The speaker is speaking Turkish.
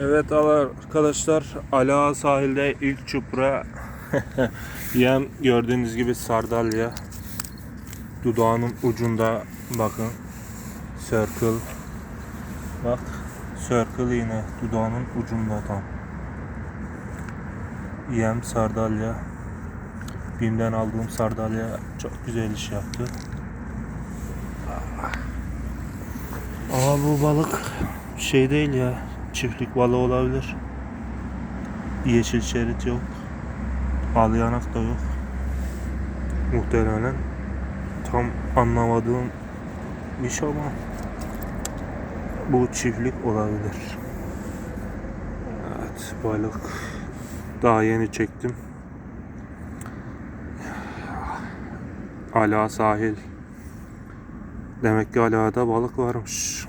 Evet arkadaşlar Ala sahilde ilk çupra yem gördüğünüz gibi sardalya. Dudağının ucunda bakın circle. Bak circle yine dudağının ucunda tam. Yem sardalya. Bim'den aldığım sardalya çok güzel iş yaptı. Ama bu balık şey değil ya çiftlik balığı olabilir. Yeşil şerit yok. Al yanak da yok. Muhtemelen tam anlamadığım iş ama bu çiftlik olabilir. Evet balık. Daha yeni çektim. Ala sahil. Demek ki Ala'da balık varmış